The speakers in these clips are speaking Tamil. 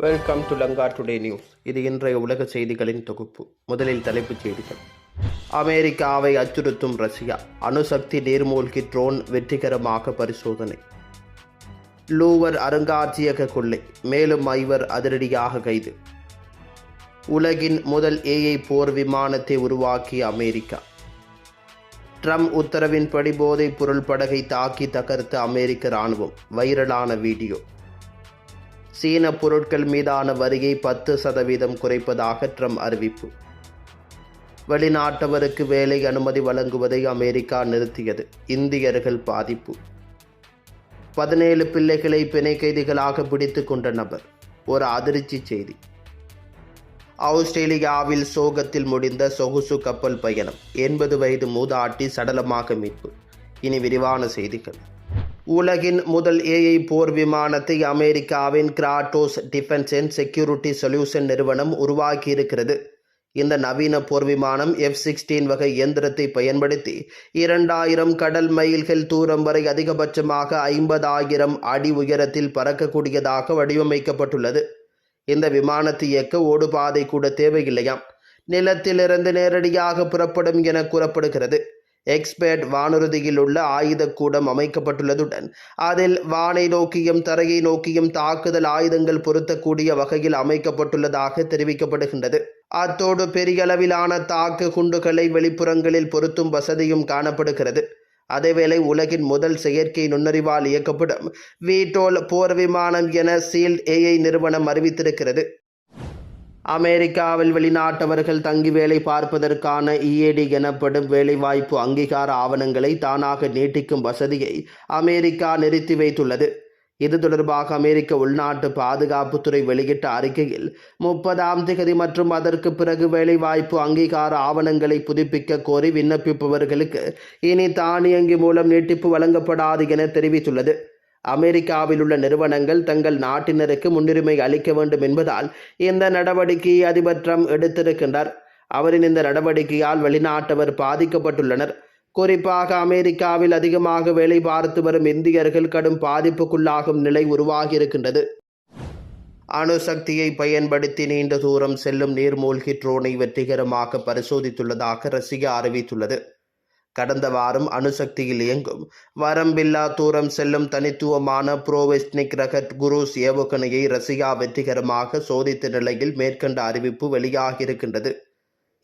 Welcome to Lanka today news இது இன்றைய உலக செய்திகளின் தொகுப்பு. முதலில் தலைப்புச் செய்திகள். அமெரிக்காவை அச்சுறுத்தும் ரஷ்யா. அணுசக்தி நீர்மூழ்கி ட்ரோன் வெற்றிகரமாக பரிசோதனை. லூவர் அருங்காட்சியக கொள்ளை. மேலும் ஐவர் அதிரடியாக கைது. உலகின் முதல் ஏஐ போர் விமானத்தை உருவாக்கிய அமெரிக்கா. ட்ரம்ப் உத்தரவின்படி போதைப் பொருள் படகை தாக்கி தகர்த்த அமெரிக்க ராணுவம் வைரலான வீடியோ. சீன பொருட்கள் மீதான வரியை பத்து சதவீதம் குறைப்பதாக ட்ரம்ப் அறிவிப்பு. வெளிநாட்டவருக்கு வேலை அனுமதி வழங்குவதை அமெரிக்கா நிறுத்தியது. இந்தியர்கள் பாதிப்பு. பதினேழு பிள்ளைகளை பிணை கைதிகளாக பிடித்து கொண்ட நபர். ஒரு அதிர்ச்சி செய்தி. ஆஸ்திரேலியாவில் சோகத்தில் முடிந்த சொகுசு கப்பல் பயணம். எண்பது வயது மூதாட்டி சடலமாக மீட்பு. இனி விரிவான செய்திகள். உலகின் முதல் ஏஐ போர் விமானத்தை அமெரிக்காவின் Kratos defence and security solution நிறுவனம் உருவாக்கியிருக்கிறது. இந்த நவீன போர் விமானம் எஃப் சிக்ஸ்டீன் வகை இயந்திரத்தை பயன்படுத்தி இரண்டாயிரம் கடல் மைல்கள் தூரம் வரை அதிகபட்சமாக ஐம்பதாயிரம் அடி உயரத்தில் பறக்கக்கூடியதாக வடிவமைக்கப்பட்டுள்ளது. இந்த விமானத்தை இயக்க ஓடுபாதை கூட தேவையில்லையாம். நிலத்திலிருந்து நேரடியாக புறப்படும் என கூறப்படுகிறது. எக்ஸ்பேர்ட் வானுறுதியில் உள்ள ஆயுதக்கூடம் அமைக்கப்பட்டுள்ளதுடன் அதில் வானை நோக்கியும் தரையை நோக்கியும் தாக்குதல் ஆயுதங்கள் பொருத்தக்கூடிய வகையில் அமைக்கப்பட்டுள்ளதாக தெரிவிக்கப்படுகின்றது. அத்தோடு பெரிய அளவிலான தாக்கு குண்டுகளை வெளிப்புறங்களில் பொருத்தும் வசதியும் காணப்படுகிறது. அதேவேளை உலகின் முதல் செயற்கை நுண்ணறிவால் இயக்கப்படும் வீட்டோல் போர் விமானம் என சீல்ட் ஏஐ நிறுவனம் அறிவித்திருக்கிறது. அமெரிக்காவில் வெளிநாட்டவர்கள் தங்கி வேலை பார்ப்பதற்கான இஏடி எனப்படும் வேலைவாய்ப்பு அங்கீகார ஆவணங்களை தானாக நீட்டிக்கும் வசதியை அமெரிக்கா நிறுத்தி வைத்துள்ளது. இது தொடர்பாக அமெரிக்க உள்நாட்டு பாதுகாப்புத்துறை வெளியிட்ட அறிக்கையில் முப்பதாம் திகதி மற்றும் அதற்கு பிறகு வேலைவாய்ப்பு அங்கீகார ஆவணங்களை புதுப்பிக்க கோரி விண்ணப்பிப்பவர்களுக்கு இனி தானியங்கி மூலம் நீட்டிப்பு வழங்கப்படாது என தெரிவித்துள்ளது. அமெரிக்காவில் உள்ள நிறுவனங்கள் தங்கள் நாட்டினருக்கு முன்னுரிமை அளிக்க வேண்டும் என்பதால் இந்த நடவடிக்கையை அதிபர் ட்ரம்ப் எடுத்திருக்கின்றார். அவரின் இந்த நடவடிக்கையால் வெளிநாட்டவர் பாதிக்கப்பட்டுள்ளனர். குறிப்பாக அமெரிக்காவில் அதிகமாக வேலை பார்த்து வரும் இந்தியர்கள் கடும் பாதிப்புக்குள்ளாகும் நிலை உருவாகியிருக்கின்றது. அணுசக்தியை பயன்படுத்தி நீண்ட தூரம் செல்லும் நீர்மூழ்கி ட்ரோனை வெற்றிகரமாக பரிசோதித்துள்ளதாக ரஷ்யா அறிவித்துள்ளது. கடந்த வாரம் அணுசக்தியில் இயங்கும். வரம்பில்லா தூரம் செல்லும் தனித்துவமான புரோவெஸ்னிக் ரகட் குரூஸ் ஏவுகணையை ரஷ்யா வெற்றிகரமாக சோதித்த நிலையில் மேற்கண்ட அறிவிப்பு வெளியாகியிருக்கின்றது.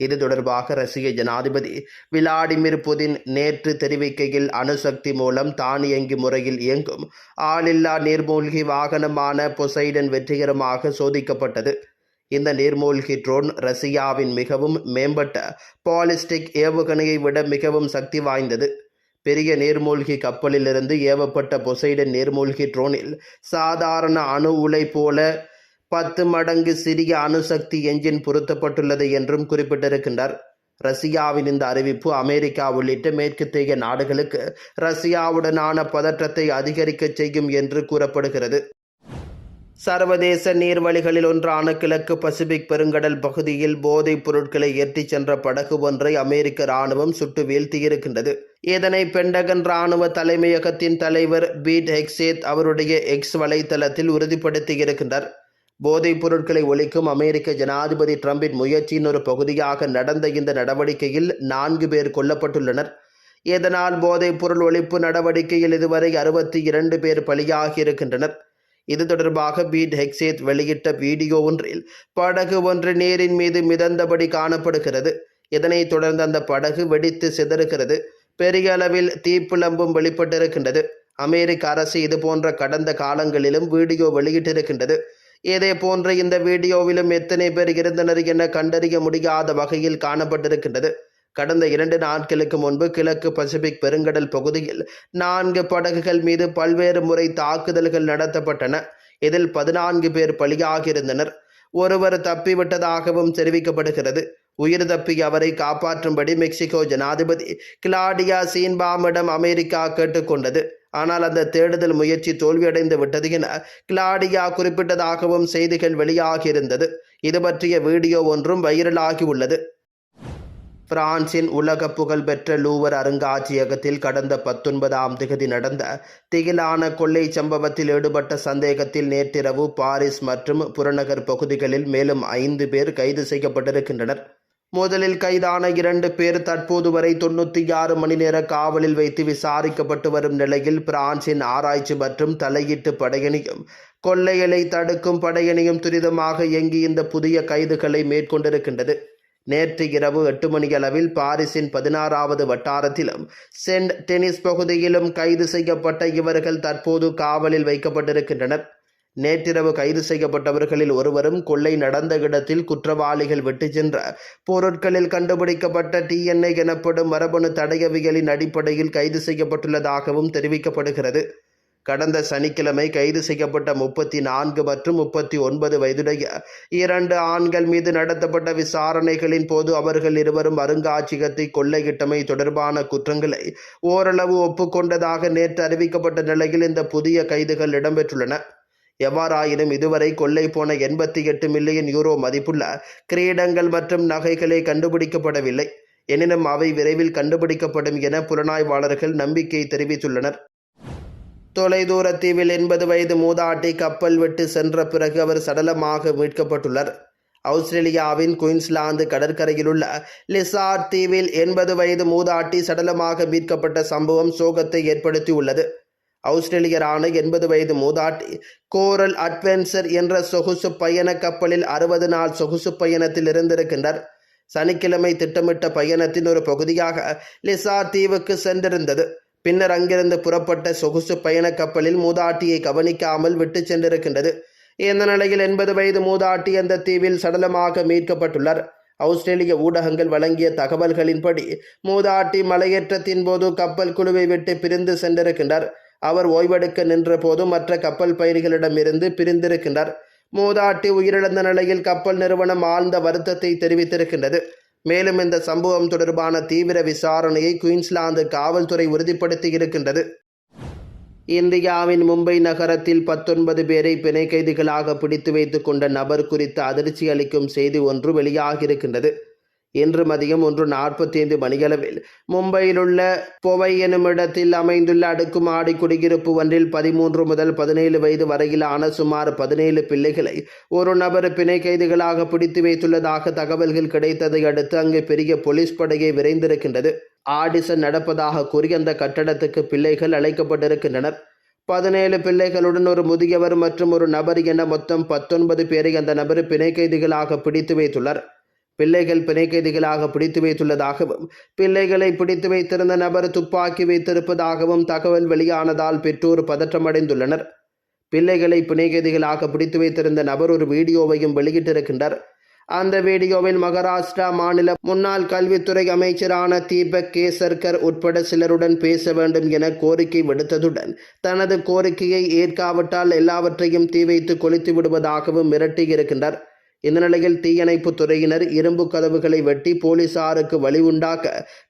இது தொடர்பாக ரஷ்ய ஜனாதிபதி விளாடிமிர் புதின் நேற்று தெரிவிக்கையில் அணுசக்தி மூலம் தானியங்கி முறையில் இயங்கும். ஆளில்லா நீர்மூழ்கி வாகனமான பொசைடன் வெற்றிகரமாக சோதிக்கப்பட்டது. இந்த நீர்மூழ்கி ட்ரோன் ரஷ்யாவின் மிகவும் மேம்பட்ட பாலிஸ்டிக் ஏவுகணையை விட மிகவும் சக்தி வாய்ந்தது. பெரிய நீர்மூழ்கி கப்பலிலிருந்து ஏவப்பட்ட பொசைடன் நீர்மூழ்கி ட்ரோனில் சாதாரண அணு உலை போல பத்து மடங்கு சிறிய அணுசக்தி என்ஜின் பொருத்தப்பட்டுள்ளது என்றும் குறிப்பிட்டிருக்கின்றார். ரஷ்யாவின் இந்த அறிவிப்பு அமெரிக்கா உள்ளிட்ட மேற்கத்திய நாடுகளுக்கு ரஷ்யாவுடனான பதற்றத்தை அதிகரிக்கச் செய்யும் என்று கூறப்படுகிறது. சர்வதேச நீர்வழிகளில் ஒன்றான கிழக்கு பசிபிக் பெருங்கடல் பகுதியில் போதைப் பொருட்களை ஏற்றிச் சென்ற படகு ஒன்றை அமெரிக்க ராணுவம் சுட்டு வீழ்த்தியிருக்கின்றது. இதனை பெண்டகன் ராணுவ தலைமையகத்தின் தலைவர் பீட் ஹெக்சேத் அவருடைய எக்ஸ் வலைத்தளத்தில் உறுதிப்படுத்தியிருக்கின்றார். போதைப் பொருட்களை ஒழிக்கும் அமெரிக்க ஜனாதிபதி ட்ரம்பின் முயற்சியின் ஒரு பகுதியாக நடந்த இந்த நடவடிக்கையில் நான்கு பேர் கொல்லப்பட்டுள்ளனர். இதனால் போதைப் பொருள் ஒழிப்பு நடவடிக்கையில் இதுவரை அறுபத்தி இரண்டு பேர் பலியாகியிருக்கின்றனர். இது தொடர்பாக பீட் ஹெக்சேத் வெளியிட்ட வீடியோ ஒன்றில் படகு ஒன்று நீரின் மீது மிதந்தபடி காணப்படுகிறது. இதனைத் தொடர்ந்து அந்த படகு வெடித்து சிதறுகிறது. பெரிய அளவில் தீப்புலம்பும் வெளிப்பட்டிருக்கின்றது. அமெரிக்க அரசு இது போன்ற கடந்த காலங்களிலும் வீடியோ வெளியிட்டிருக்கின்றது. இதே போன்ற இந்த வீடியோவிலும் எத்தனை பேர் இருந்தனர் என கண்டறிய முடியாத வகையில் காணப்பட்டிருக்கின்றது. கடந்த இரண்டு நாட்களுக்கு முன்பு கிழக்கு பசிபிக் பெருங்கடல் பகுதியில் நான்கு படகுகள் மீது பல்வேறு முறை தாக்குதல்கள் நடத்தப்பட்டன. இதில் பதினான்கு பேர் பலியாகியிருந்தனர். ஒருவர் தப்பிவிட்டதாகவும் தெரிவிக்கப்படுகிறது. உயிர் தப்பி அவரை காப்பாற்றும்படி மெக்சிகோ ஜனாதிபதி கிளாடியா சீன்பாமிடம் அமெரிக்கா கேட்டுக்கொண்டது. ஆனால் அந்த தேடுதல் முயற்சி தோல்வியடைந்து விட்டது என கிளாடியா குறிப்பிட்டதாகவும் செய்திகள் வெளியாகியிருந்தது. இது பற்றிய வீடியோ ஒன்றும் வைரலாகி உள்ளது. பிரான்சின் உலக புகழ்பெற்ற லூவர் அருங்காட்சியகத்தில் கடந்த பத்தொன்பதாம் திகதி நடந்த திகிலான கொள்ளை சம்பவத்தில் ஈடுபட்ட சந்தேகத்தில் நேற்றிரவு பாரிஸ் மற்றும் புறநகர் பகுதிகளில் மேலும் ஐந்து பேர் கைது செய்யப்பட்டிருக்கின்றனர். முதலில் கைதான இரண்டு பேர் தற்போது வரை தொண்ணூற்றி ஆறு மணி நேர காவலில் வைத்து விசாரிக்கப்பட்டு வரும் நிலையில் பிரான்சின் ஆராய்ச்சி மற்றும் தலையீட்டு படையணியும் கொள்ளைகளை தடுக்கும் படையணியும் துரிதமாக இயங்கி இந்த புதிய கைதுகளை மேற்கொண்டிருக்கின்றது. நேற்று இரவு எட்டு மணியளவில் பாரிஸின் பதினாறாவது வட்டாரத்திலும் சென்ட் டென்னிஸ் பகுதியிலும் கைது செய்யப்பட்ட இவர்கள் தற்போது காவலில் வைக்கப்பட்டிருக்கின்றனர். நேற்றிரவு கைது செய்யப்பட்டவர்களில் ஒருவரும் கொள்ளை நடந்த இடத்தில் குற்றவாளிகள் விட்டு சென்ற பொருட்களில் கண்டுபிடிக்கப்பட்ட டிஎன்ஏ எனப்படும் மரபணு தடயவியலின் அடிப்படையில் கைது செய்யப்பட்டுள்ளதாகவும் தெரிவிக்கப்படுகிறது. கடந்த சனிக்கிழமை கைது செய்யப்பட்ட முப்பத்தி நான்கு மற்றும் முப்பத்தி ஒன்பது வயதுடைய இரண்டு ஆண்கள் மீது நடத்தப்பட்ட விசாரணைகளின் போது அவர்கள் இருவரும் அருங்காட்சியகத்தை கொள்ளையிட்டமை தொடர்பான குற்றங்களை ஓரளவு ஒப்புக்கொண்டதாக நேற்று அறிவிக்கப்பட்ட நிலையில் இந்த புதிய கைதுகள் இடம்பெற்றுள்ளன. எவ்வாறாயினும் இதுவரை கொள்ளை போன எண்பத்தி எட்டு மில்லியன் யூரோ மதிப்புள்ள கிரீடங்கள் மற்றும் நகைகளே கண்டுபிடிக்கப்படவில்லை. எனினும் அவை விரைவில் கண்டுபிடிக்கப்படும் என புலனாய்வாளர்கள் நம்பிக்கை தெரிவித்துள்ளனர். தொலைதூர தீவில் எண்பது வயது மூதாட்டி கப்பல் விட்டு சென்ற பிறகு அவர் சடலமாக மீட்கப்பட்டுள்ளார். ஆஸ்திரேலியாவின் குயின்ஸ்லாந்து கடற்கரையில் உள்ள தீவில் எண்பது வயது மூதாட்டி சடலமாக மீட்கப்பட்ட சம்பவம் சோகத்தை ஏற்படுத்தியுள்ளது. ஆஸ்திரேலியரான எண்பது வயது மூதாட்டி கோரல் அட்வென்ச்சர் என்ற சொகுசு பயண கப்பலில் அறுபது நாள் சொகுசு பயணத்தில் இருந்திருக்கின்றார். சனிக்கிழமை திட்டமிட்ட பயணத்தின் ஒரு பகுதியாக லிசார் தீவுக்கு சென்றிருந்தது. பின்னர் அங்கிருந்து புறப்பட்ட சொகுசு பயண கப்பலில் மூதாட்டியை கவனிக்காமல் விட்டு சென்றிருக்கின்றது. இந்த நிலையில் எண்பது வயது மூதாட்டி அந்த தீவில் சடலமாக மீட்கப்பட்டுள்ளார். ஆஸ்திரேலிய ஊடகங்கள் வழங்கிய தகவல்களின்படி மூதாட்டி மலையேற்றத்தின் போது கப்பல் குழுவை விட்டு பிரிந்து சென்றிருக்கின்றார். அவர் ஓய்வெடுக்க நின்ற போது மற்ற கப்பல் பயணிகளிடமிருந்து பிரிந்திருக்கின்றார். மூதாட்டி உயிரிழந்த நிலையில் கப்பல் நிறுவனம் ஆழ்ந்த வருத்தத்தை தெரிவித்திருக்கின்றது. மேலும் இந்த சம்பவம் தொடர்பான தீவிர விசாரணையை குயின்ஸ்லாந்து காவல்துறை உறுதிப்படுத்தி இருக்கின்றது. இந்தியாவின் மும்பை நகரத்தில் பத்தொன்பது பேரை பிணை கைதிகளாக பிடித்து வைத்துக் கொண்ட நபர் குறித்த அதிர்ச்சி அளிக்கும் செய்தி ஒன்று வெளியாகியிருக்கின்றது. இன்று மதியம் ஒன்று நாற்பத்தி ஐந்து மணியளவில் மும்பையிலுள்ள பொவை எனுமிடத்தில் அமைந்துள்ள அடுக்குமாடி குடியிருப்பு ஒன்றில் பதிமூன்று முதல் பதினேழு வயது வரையிலான சுமார் பதினேழு பிள்ளைகளை ஒரு நபர் பிணை கைதிகளாக பிடித்து வைத்துள்ளதாக தகவல்கள் கிடைத்ததை அடுத்து அங்கு பெரிய போலீஸ் படையை விரைந்திருக்கின்றது. ஆடிசன் நடப்பதாக கூறி அந்த கட்டடத்துக்கு பிள்ளைகள் அழைக்கப்பட்டிருக்கின்றனர். பதினேழு பிள்ளைகளுடன் ஒரு முதியவர் மற்றும் ஒரு நபர் என மொத்தம் பத்தொன்பது பேரை அந்த நபர் பிணை கைதிகளாக பிடித்து வைத்துள்ளார். பிள்ளைகள் பிணைக்கைதிகளாக பிடித்து வைத்துள்ளதாகவும் பிள்ளைகளை பிடித்து வைத்திருந்த நபர் துப்பாக்கி வைத்திருப்பதாகவும் தகவல் வெளியானதால் பெற்றோர் பதற்றமடைந்துள்ளனர். பிள்ளைகளை பிணைக்கைதிகளாக பிடித்து வைத்திருந்த நபர் ஒரு வீடியோவையும் வெளியிட்டிருக்கின்றார். அந்த வீடியோவில் மகாராஷ்டிரா மாநில முன்னாள் கல்வித்துறை அமைச்சரான தீபக் கேசர்கர் உட்பட சிலருடன் பேச வேண்டும் என கோரிக்கை விடுத்ததுடன் தனது கோரிக்கையை ஏற்காவிட்டால் எல்லாவற்றையும் தீ வைத்து கொளுத்து விடுவதாகவும் மிரட்டியிருக்கின்றார். இந்த நிலையில் தீயணைப்பு துறையினர் இரும்பு கதவுகளை வெட்டி போலீசாருக்கு வழிவுண்டாக்க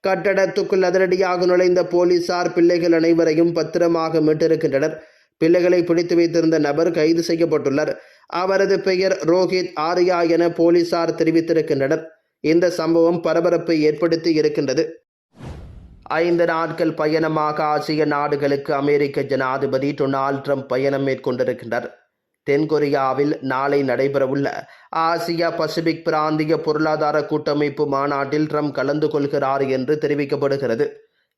கட்டடத்துக்குள் அதிரடியாக நுழைந்த போலீசார் பிள்ளைகள் அனைவரையும் பத்திரமாக மீட்டிருக்கின்றனர். பிள்ளைகளை பிடித்து வைத்திருந்த நபர் கைது செய்யப்பட்டுள்ளார். அவரது பெயர் ரோஹித் ஆர்யா என போலீசார் தெரிவித்திருக்கின்றனர். இந்த சம்பவம் பரபரப்பை ஏற்படுத்தி இருக்கின்றது. ஐந்து நாட்கள் பயணமாக ஆசிய நாடுகளுக்கு அமெரிக்க ஜனாதிபதி டொனால்ட் ட்ரம்ப் பயணம் மேற்கொண்டிருக்கின்றார். தென்கொரியாவில் நாளை நடைபெறவுள்ள ஆசியா பசிபிக் பிராந்திய பொருளாதார கூட்டமைப்பு மாநாட்டில் ட்ரம்ப் கலந்து கொள்கிறார் என்று தெரிவிக்கப்படுகிறது.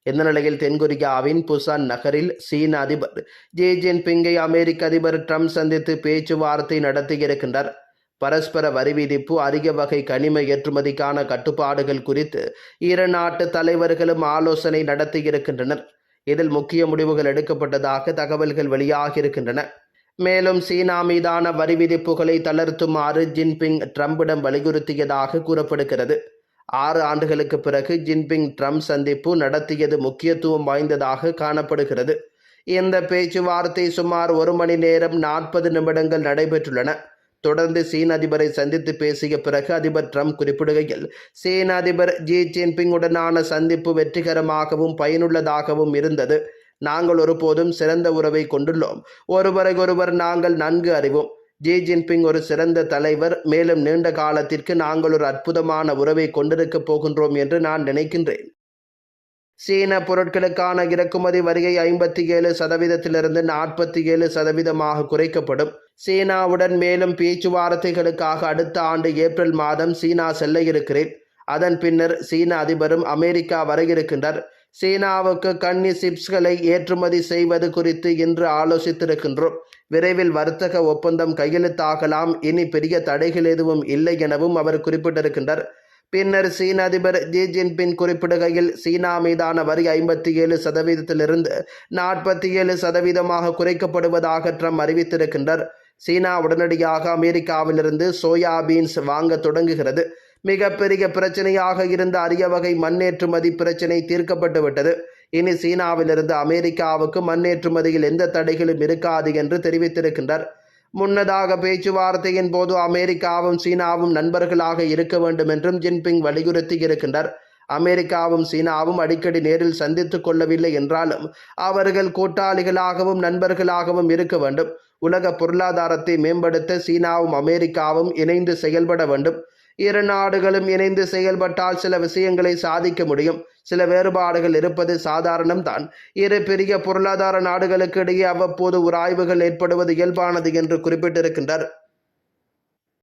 இந்த நிலையில் தென்கொரியாவின் புசான் நகரில் சீன அதிபர் ஜே ஜின்பிங்கை அமெரிக்க அதிபர் ட்ரம்ப் சந்தித்து பேச்சுவார்த்தை நடத்தியிருக்கின்றார். பரஸ்பர வரி விதிப்பு அதிக வகை கனிம ஏற்றுமதிக்கான கட்டுப்பாடுகள் குறித்து இரு நாட்டு தலைவர்களும் ஆலோசனை நடத்தியிருக்கின்றனர். இதில் முக்கிய முடிவுகள் எடுக்கப்பட்டதாக தகவல்கள் வெளியாகியிருக்கின்றன. மேலும் சீனா மீதான வரி விதிப்புகளை தளர்த்துமாறு ஜின்பிங் ட்ரம்பிடம் வலியுறுத்தியதாக கூறப்படுகிறது. ஆறு ஆண்டுகளுக்கு பிறகு ஜின்பிங் ட்ரம்ப் சந்திப்பு நடத்தியது முக்கியத்துவம் வாய்ந்ததாக காணப்படுகிறது. இந்த பேச்சுவார்த்தை சுமார் ஒரு மணி நேரம் நாற்பது நிமிடங்கள் நடைபெற்றுள்ளன. தொடர்ந்து சீன அதிபரை சந்தித்து பேசிய பிறகு அதிபர் ட்ரம்ப் குறிப்பிடுகையில் சீன அதிபர் ஜி ஜின்பிங் உடனான சந்திப்பு வெற்றிகரமாகவும் பயனுள்ளதாகவும் இருந்தது. நாங்கள் ஒருபோதும் சிறந்த உறவை கொண்டுள்ளோம். ஒருவரையொருவர் நாங்கள் நன்கு அறிவோம். ஜி ஜின்பிங் ஒரு சிறந்த தலைவர் மேலும் நீண்ட காலத்திற்கு நாங்கள் ஒரு அற்புதமான உறவை கொண்டிருக்கப் போகின்றோம் என்று நான் நினைக்கின்றேன். சீன பொருட்களுக்கான இறக்குமதி வரியை ஐம்பத்தி ஏழு சதவீதத்திலிருந்து நாற்பத்தி ஏழு சதவீதமாக குறைக்கப்படும். சீனாவுடன் மேலும் பேச்சுவார்த்தைகளுக்காக அடுத்த ஆண்டு ஏப்ரல் மாதம் சீனா செல்ல இருக்கிறேன். அதன் பின்னர் சீன அதிபரும் அமெரிக்கா வர இருக்கின்றார். சீனாவுக்கு கன்னி சிப்ஸ்களை ஏற்றுமதி செய்வது குறித்து இன்று ஆலோசித்திருக்கின்றோம். விரைவில் வர்த்தக ஒப்பந்தம் கையெழுத்தாகலாம். இனி பெரிய தடைகள் எதுவும் இல்லை எனவும் அவர் குறிப்பிட்டிருக்கின்றார். பின்னர் சீன அதிபர் ஜி ஜின்பின் குறிப்பிடுகையில் சீனா மீதான வரி ஐம்பத்தி ஏழு சதவீதத்திலிருந்து நாற்பத்தி ஏழு சதவீதமாக குறைக்கப்படுவதாக ட்ரம்ப் அறிவித்திருக்கின்றார். சீனா உடனடியாக அமெரிக்காவிலிருந்து சோயாபீன்ஸ் வாங்க தொடங்குகிறது. மிகப்பெரிய பிரச்சனையாக இருந்த அரிய வகை மண்ணேற்றுமதி பிரச்சனை தீர்க்கப்பட்டு விட்டது இனி சீனாவிலிருந்து அமெரிக்காவுக்கு மண்ணேற்றுமதியில் எந்த தடைகளும் இருக்காது என்று தெரிவித்திருக்கின்றார். முன்னதாக பேச்சுவார்த்தையின் போது அமெரிக்காவும் சீனாவும் நண்பர்களாக இருக்க வேண்டும் என்றும் ஜின்பிங் வலியுறுத்தி இருக்கின்றார். அமெரிக்காவும் சீனாவும் அடிக்கடி நேரில் சந்தித்துக் கொள்ளவில்லை என்றாலும் அவர்கள் கூட்டாளிகளாகவும் நண்பர்களாகவும் இருக்க வேண்டும். உலக பொருளாதாரத்தை மேம்படுத்த சீனாவும் அமெரிக்காவும் இணைந்து செயல்பட வேண்டும். இரு நாடுகளும் இணைந்து செயல்பட்டால் சில விஷயங்களை சாதிக்க முடியும். சில வேறுபாடுகள் இருப்பது சாதாரணம்தான் இரு பெரிய பொருளாதார நாடுகளுக்கு இடையே அவ்வப்போது உராய்வுகள் ஏற்படுவது இயல்பானது என்று குறிப்பிட்டிருக்கின்றார்.